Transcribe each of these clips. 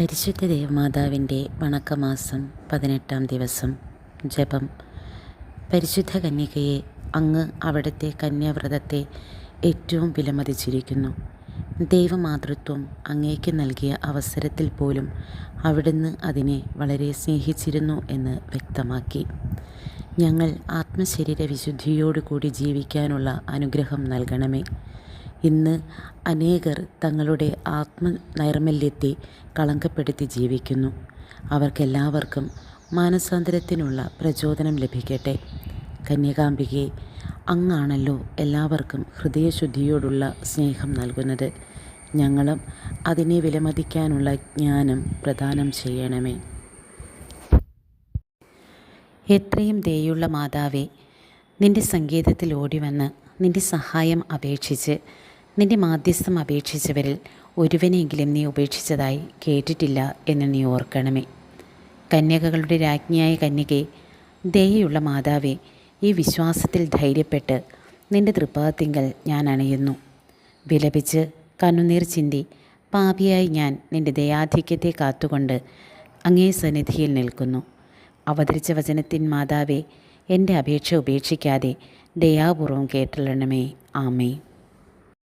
പരിശുദ്ധ ദേവമാതാവിന്റെ വണക്കമാസം പതിനെട്ടാം ദിവസം ജപം. പരിശുദ്ധ കന്യകയെ അങ്ങ് അവിടുത്തെ കന്യാവ്രതത്തെ ഏറ്റവും വിലമതിച്ചിരിക്കുന്നു. ദൈവമാതൃത്വം അങ്ങേക്ക് നൽകിയ അവസരത്തിൽ പോലും അവിടുന്ന് അതിനെ വളരെ സ്നേഹിച്ചിരുന്നു എന്ന് വ്യക്തമാക്കി. ഞങ്ങൾ ആത്മശരീര വിശുദ്ധിയോടുകൂടി ജീവിക്കാനുള്ള അനുഗ്രഹം നൽകണമേ. ഇന്ന് അനേകർ തങ്ങളുടെ ആത്മനൈർമല്യത്തെ കളങ്കപ്പെടുത്തി ജീവിക്കുന്നു. അവർക്കെല്ലാവർക്കും മാനസാന്തരത്തിനുള്ള പ്രചോദനം ലഭിക്കട്ടെ. കന്യകാംബികയെ അങ്ങാണല്ലോ എല്ലാവർക്കും ഹൃദയശുദ്ധിയോടുള്ള സ്നേഹം നൽകുന്നത്. ഞങ്ങളും അതിനെ വിലമതിക്കാനുള്ള ജ്ഞാനം പ്രദാനം ചെയ്യണമേ. എത്രയും ദയുള്ള മാതാവേ നിന്റെ സംഗീതത്തിൽ ഓടിവന്ന് നിന്റെ സഹായം അപേക്ഷിച്ച് നിന്റെ മാധ്യസ്ഥം അപേക്ഷിച്ചവരിൽ ഒരുവനെങ്കിലും നീ ഉപേക്ഷിച്ചതായി കേട്ടിട്ടില്ല എന്ന് നീ ഓർക്കണമേ. കന്യകകളുടെ രാജ്ഞിയായ കന്യകെ ദയയുള്ള മാതാവേ ഈ വിശ്വാസത്തിൽ ധൈര്യപ്പെട്ട് നിന്റെ തൃപ്പാദത്തിങ്കൽ ഞാൻ അണയുന്നു. വിലപിച്ച് കണ്ണുനീർ ചിന്തി പാപിയായി ഞാൻ നിന്റെ ദയാധിക്യത്തെ കാത്തുകൊണ്ട് അങ്ങേ സന്നിധിയിൽ നിൽക്കുന്നു. അവതരിച്ച വചനത്തിൻ മാതാവേ എന്റെ അപേക്ഷ ഉപേക്ഷിക്കാതെ ദയാപൂർവം കേട്ടലണമേ ആമേ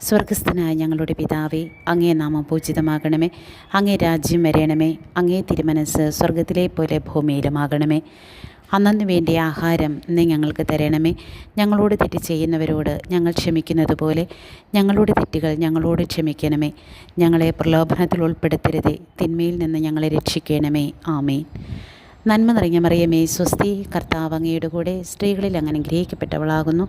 സ്വർഗസ്ഥനായ ഞങ്ങളുടെ പിതാവേ അങ്ങേ നാമം പൂജിതമാകണമേ. അങ്ങേ രാജ്യം വരയണമേ അങ്ങേ തിരുമനസ് സ്വർഗത്തിലെ പോലെ ഭൂമിയിലുമാകണമേ. അന്നു വേണ്ടിയ ആഹാരം നീ ഞങ്ങൾക്ക് തരണമേ. ഞങ്ങളോട് തെറ്റ് ചെയ്യുന്നവരോട് ഞങ്ങൾ ക്ഷമിക്കുന്നത് പോലെ ഞങ്ങളുടെ തെറ്റുകൾ ഞങ്ങളോട് ക്ഷമിക്കണമേ. ഞങ്ങളെ പ്രലോഭനത്തിൽ ഉൾപ്പെടുത്തരുതേ. തിന്മയിൽ നിന്ന് ഞങ്ങളെ രക്ഷിക്കണമേ. ആമേൻ. നന്മ നിറഞ്ഞ മറിയമേ സ്വസ്തി കർത്താവങ്ങയുടെ കൂടെ സ്ത്രീകളിൽ അങ്ങനെ അനുഗ്രഹിക്കപ്പെട്ടവളാകുന്നു.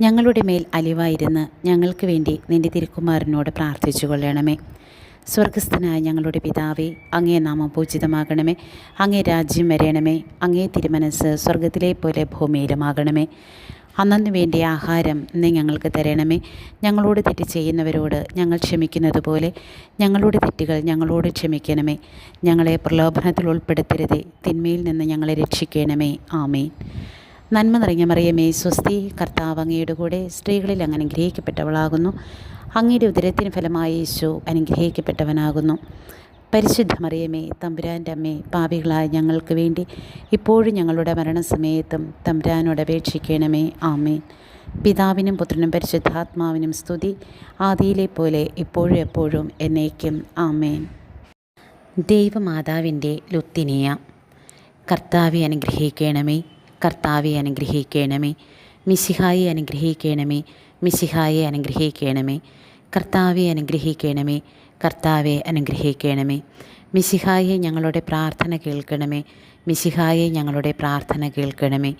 ഞങ്ങളുടെ മേൽ അലിവായിരുന്ന് ഞങ്ങൾക്ക് വേണ്ടി നിന്റെ തിരുക്കുമാരനോട് പ്രാർത്ഥിച്ചു കൊള്ളണമേ സ്വർഗസ്ഥനായ ഞങ്ങളുടെ പിതാവേ അങ്ങേ നാമം പൂജിതമാകണമേ. അങ്ങേ രാജ്യം വരയണമേ അങ്ങേ തിരുമനസ് സ്വർഗത്തിലെ പോലെ ഭൂമിയിലുമാകണമേ. അന്നു വേണ്ടിയ ആഹാരം നീ ഞങ്ങൾക്ക് തരണമേ. ഞങ്ങളോട് തെറ്റ് ചെയ്യുന്നവരോട് ഞങ്ങൾ ക്ഷമിക്കുന്നത് പോലെ ഞങ്ങളുടെ തെറ്റുകൾ ഞങ്ങളോട് ക്ഷമിക്കണമേ. ഞങ്ങളെ പ്രലോഭനത്തിൽ ഉൾപ്പെടുത്തരുതേ. തിന്മയിൽ നിന്ന് ഞങ്ങളെ രക്ഷിക്കണമേ. ആമേൻ. നന്മ നിറഞ്ഞ മറിയമേ സ്വസ്തി കർത്താവ് അങ്ങയുടെ കൂടെ സ്ത്രീകളിൽ അങ്ങ് അനുഗ്രഹിക്കപ്പെട്ടവളാകുന്നു അങ്ങയുടെ ഉദരത്തിന് ഫലമായി യേശു അനുഗ്രഹിക്കപ്പെട്ടവനാകുന്നു. പരിശുദ്ധ മറിയമേ തമ്പുരാന്റെ അമ്മേ പാപികളായ ഞങ്ങൾക്ക് വേണ്ടി ഇപ്പോഴും ഞങ്ങളുടെ മരണസമയത്തും തമ്പുരാനോട് അപേക്ഷിക്കണമേ. ആമേൻ. പിതാവിനും പുത്രനും പരിശുദ്ധാത്മാവിനും സ്തുതി. ആദിയിലെ പോലെ ഇപ്പോഴും എപ്പോഴും എന്നേക്കും. ആമേൻ. ദൈവമാതാവിന്റെ ലുത്തിനിയ കർത്താവെ അനുഗ്രഹിക്കണമേ. കർത്താവെ അനുഗ്രഹിക്കണമേ. മിശിഹായെ അനുഗ്രഹിക്കണമേ. മിശിഹായെ അനുഗ്രഹിക്കണമേ. കർത്താവെ അനുഗ്രഹിക്കണമേ. കർത്താവെ അനുഗ്രഹിക്കണമേ. മിശിഹായെ ഞങ്ങളുടെ പ്രാർത്ഥന കേൾക്കണമേ. മിശിഹായെ ഞങ്ങളുടെ പ്രാർത്ഥന കേൾക്കണമേ.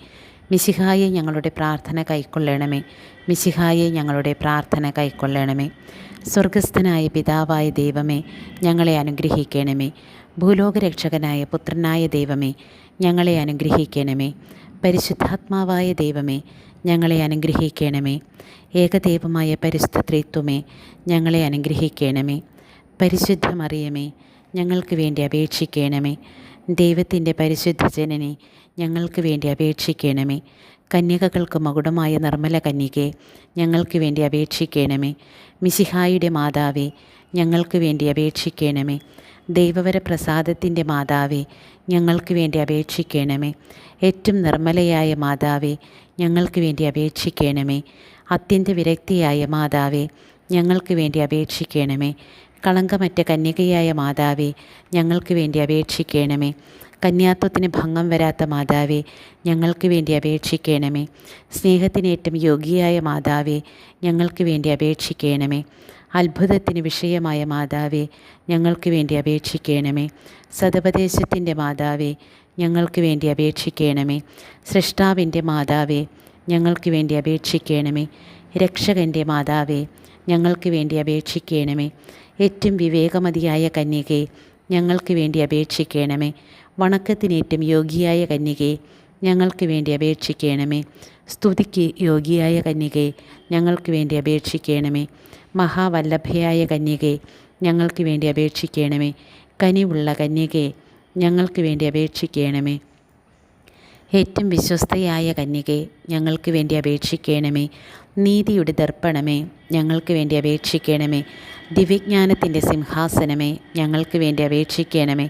മിശിഹായെ ഞങ്ങളുടെ പ്രാർത്ഥന കൈക്കൊള്ളണമേ. മിശിഹായെ ഞങ്ങളുടെ പ്രാർത്ഥന കൈക്കൊള്ളണമേ. സ്വർഗസ്ഥനായ പിതാവായ ദൈവമേ ഞങ്ങളെ അനുഗ്രഹിക്കണമേ. ഭൂലോകരക്ഷകനായ പുത്രനായ ദൈവമേ ഞങ്ങളെ അനുഗ്രഹിക്കണമേ. പരിശുദ്ധാത്മാവായ ദൈവമേ ഞങ്ങളെ അനുഗ്രഹിക്കണമേ. ഏകദൈവമായ പരിശുദ്ധത്രിത്വമേ ഞങ്ങളെ അനുഗ്രഹിക്കണമേ. പരിശുദ്ധമറിയമേ ഞങ്ങൾക്ക് വേണ്ടി അപേക്ഷിക്കണമേ. ദൈവത്തിന്റെ പരിശുദ്ധ ജനനെ ഞങ്ങൾക്ക് വേണ്ടി അപേക്ഷിക്കണമേ. കന്യകകൾക്ക് മകുടമായ നിർമ്മല കന്യകെ ഞങ്ങൾക്ക് വേണ്ടി അപേക്ഷിക്കണമേ. മിശിഹായുടെ മാതാവേ ഞങ്ങൾക്ക് വേണ്ടി അപേക്ഷിക്കണമേ. ദൈവവര പ്രസാദത്തിന്റെ മാതാവേ ഞങ്ങൾക്ക് വേണ്ടി അപേക്ഷിക്കണമേ. ഏറ്റവും നിർമ്മലയായ മാതാവേ ഞങ്ങൾക്ക് വേണ്ടി അപേക്ഷിക്കണമേ. അത്യന്ത വിരക്തിയായ മാതാവേ ഞങ്ങൾക്ക് വേണ്ടി അപേക്ഷിക്കണമേ. കളങ്കമറ്റ കന്യകയായ മാതാവേ ഞങ്ങൾക്ക് വേണ്ടി അപേക്ഷിക്കണമേ. കന്യാത്വത്തിന് ഭംഗം വരാത്ത മാതാവേ ഞങ്ങൾക്ക് വേണ്ടി അപേക്ഷിക്കണമേ. സ്നേഹത്തിന് ഏറ്റവും യോഗ്യയായ മാതാവേ ഞങ്ങൾക്ക് വേണ്ടി അപേക്ഷിക്കണമേ. അത്ഭുതത്തിന് വിഷയമായ മാതാവേ ഞങ്ങൾക്ക് വേണ്ടി അപേക്ഷിക്കണമേ. സതുപദേശത്തിന്റെ മാതാവേ ഞങ്ങൾക്ക് വേണ്ടി അപേക്ഷിക്കണമേ. സൃഷ്ടാവിന്റെ മാതാവേ ഞങ്ങൾക്ക് വേണ്ടി അപേക്ഷിക്കണമേ. രക്ഷകന്റെ മാതാവേ ഞങ്ങൾക്ക് വേണ്ടി അപേക്ഷിക്കണമേ. ഏറ്റവും വിവേകമതിയായ കന്യകയെ ഞങ്ങൾക്ക് വേണ്ടി അപേക്ഷിക്കണമേ. വണക്കത്തിനേറ്റവും യോഗിയായ കന്യകയെ ഞങ്ങൾക്ക് വേണ്ടി അപേക്ഷിക്കണമേ. സ്തുതിക്ക് യോഗിയായ കന്യകയെ ഞങ്ങൾക്ക് വേണ്ടി അപേക്ഷിക്കണമേ. മഹാവല്ലഭയായ കന്യകയെ ഞങ്ങൾക്ക് വേണ്ടി അപേക്ഷിക്കണമേ. കനിവുള്ള കന്യകയെ ഞങ്ങൾക്ക് വേണ്ടി അപേക്ഷിക്കണമേ. ഏറ്റവും വിശ്വസ്തയായ കന്യകയെ ഞങ്ങൾക്ക് വേണ്ടി അപേക്ഷിക്കണമേ. നീതിയുടെ ദർപ്പണമേ ഞങ്ങൾക്ക് വേണ്ടി അപേക്ഷിക്കണമേ. ദിവ്യജ്ഞാനത്തിന്റെ സിംഹാസനമേ ഞങ്ങൾക്ക് വേണ്ടി അപേക്ഷിക്കണമേ.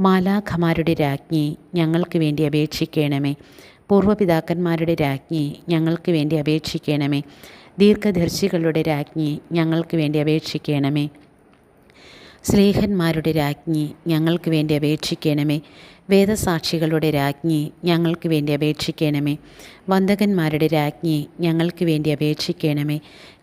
മാലാഖമാരുടെ രാജ്ഞി ഞങ്ങൾക്ക് വേണ്ടി അപേക്ഷിക്കണമേ. പൂർവപിതാക്കന്മാരുടെ രാജ്ഞി ഞങ്ങൾക്ക് വേണ്ടി അപേക്ഷിക്കണമേ. ദീർഘദർശികളുടെ രാജ്ഞി ഞങ്ങൾക്ക് വേണ്ടി അപേക്ഷിക്കണമേ. സ്നേഹന്മാരുടെ രാജ്ഞി ഞങ്ങൾക്ക് വേണ്ടി അപേക്ഷിക്കണമേ. വേദസാക്ഷികളുടെ രാജ്ഞി ഞങ്ങൾക്ക് വേണ്ടി അപേക്ഷിക്കണമേ. വന്ദകന്മാരുടെ രാജ്ഞി ഞങ്ങൾക്ക് വേണ്ടി അപേക്ഷിക്കണമേ.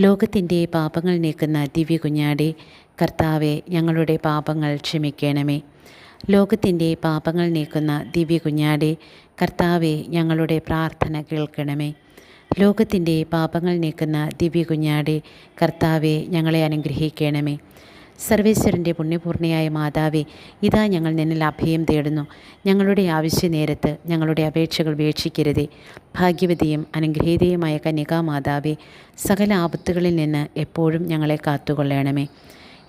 ലോകത്തിന്റെ പാപങ്ങൾ നീക്കുന്ന ദിവ്യ കുഞ്ഞാടെ കർത്താവെ ഞങ്ങളുടെ പാപങ്ങൾ ക്ഷമിക്കണമേ. ലോകത്തിന്റെ പാപങ്ങൾ നീക്കുന്ന ദിവ്യ കുഞ്ഞാടെ കർത്താവെ ഞങ്ങളുടെ പ്രാർത്ഥന കേൾക്കണമേ. ലോകത്തിന്റെ പാപങ്ങൾ നീക്കുന്ന ദിവ്യ കുഞ്ഞാടെ കർത്താവെ ഞങ്ങളെ അനുഗ്രഹിക്കണമേ. സർവേശ്വരന്റെ പുണ്യപൂർണയായ മാതാവേ ഇതാ ഞങ്ങൾ നിന്നിൽ അഭയം തേടുന്നു. ഞങ്ങളുടെ ആവശ്യ നേരത്ത് ഞങ്ങളുടെ അപേക്ഷകൾ വീക്ഷിക്കരുതേ. ഭാഗ്യവതിയും അനുഗ്രഹീതയുമായ കന്യകാമാതാവേ സകല ആപത്തുകളിൽ നിന്ന് എപ്പോഴും ഞങ്ങളെ കാത്തുകൊള്ളണമേ.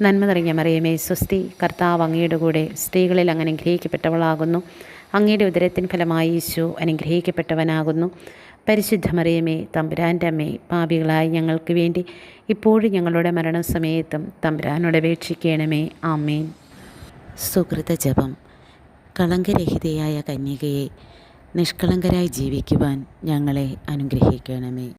നന്മ നിറഞ്ഞ മറിയമേ സ്വസ്തി കർത്താവ് അങ്ങയുടെ കൂടെ സ്ത്രീകളിൽ അങ്ങനെ അനുഗ്രഹിക്കപ്പെട്ടവളാകുന്നു. അങ്ങയുടെ ഉദരത്തിൻ ഫലമായി യേശു അനുഗ്രഹിക്കപ്പെട്ടവനാകുന്നു. പരിശുദ്ധ മറിയമേ തമ്പുരാന്റെ അമ്മേ പാപികളായി ഞങ്ങൾക്ക് വേണ്ടി ഇപ്പോഴും ഞങ്ങളുടെ മരണസമയത്തും തമ്പുരാനോട് അപേക്ഷിക്കണമേ. ആമേൻ. സുഹൃത ജപം. കളങ്കരഹിതയായ കന്യകയെ നിഷ്കളങ്കരായി ജീവിക്കുവാൻ ഞങ്ങളെ അനുഗ്രഹിക്കണമേ.